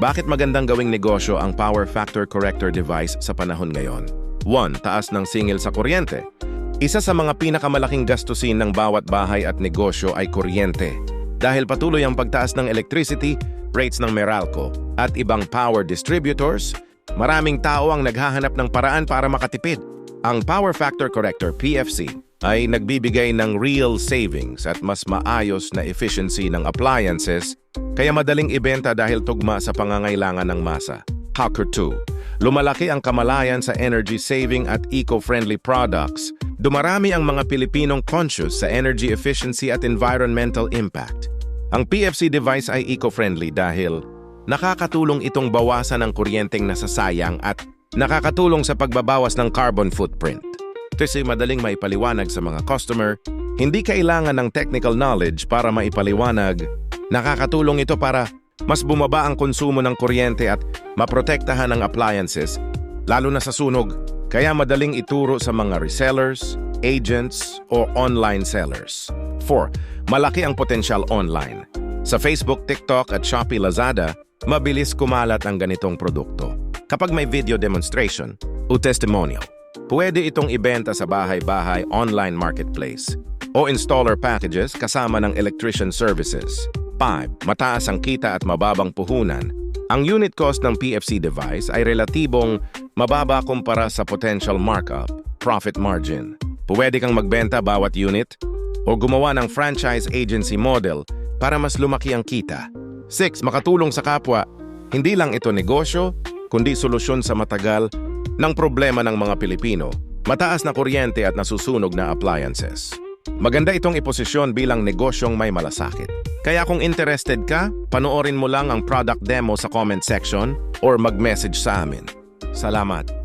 Bakit magandang gawing negosyo ang power factor corrector device sa panahon ngayon? 1. Taas ng singil sa kuryente. Isa sa mga pinakamalaking gastusin ng bawat bahay at negosyo ay kuryente. Dahil patuloy ang pagtaas ng electricity, rates ng Meralco, at ibang power distributors, maraming tao ang naghahanap ng paraan para makatipid. Ang Power Factor Corrector PFC ay nagbibigay ng real savings at mas maayos na efficiency ng appliances kaya madaling ibenta dahil tugma sa pangangailangan ng masa. Hacker 2. Lumalaki ang kamalayan sa energy saving at eco-friendly products. Dumarami ang mga Pilipinong conscious sa energy efficiency at environmental impact. Ang PFC device ay eco-friendly dahil nakakatulong itong bawasan ang kuryenteng nasasayang at nakakatulong sa pagbabawas ng carbon footprint. Kasi madaling maipaliwanag sa mga customer, hindi kailangan ng technical knowledge para maipaliwanag. Nakakatulong ito para mas bumaba ang konsumo ng kuryente at maprotektahan ang appliances, lalo na sa sunog, kaya madaling ituro sa mga resellers, agents, o online sellers. 4. Malaki ang potensyal online. Sa Facebook, TikTok at Shopee Lazada, mabilis kumalat ang ganitong produkto. Kapag may video demonstration o testimonial, pwede itong ibenta sa bahay-bahay online marketplace o installer packages kasama ng electrician services. 5. Mataas ang kita at mababang puhunan. Ang unit cost ng PFC device ay relatibong mababa kumpara sa potential markup, profit margin. Pwede kang magbenta bawat unit o gumawa ng franchise agency model para mas lumaki ang kita. 6. Makatulong sa kapwa. Hindi lang ito negosyo, kundi solusyon sa matagal ng problema ng mga Pilipino, mataas na kuryente at nasusunog na appliances. Maganda itong iposisyon bilang negosyong may malasakit. Kaya kung interested ka, panoorin mo lang ang product demo sa comment section or mag-message sa amin. Salamat!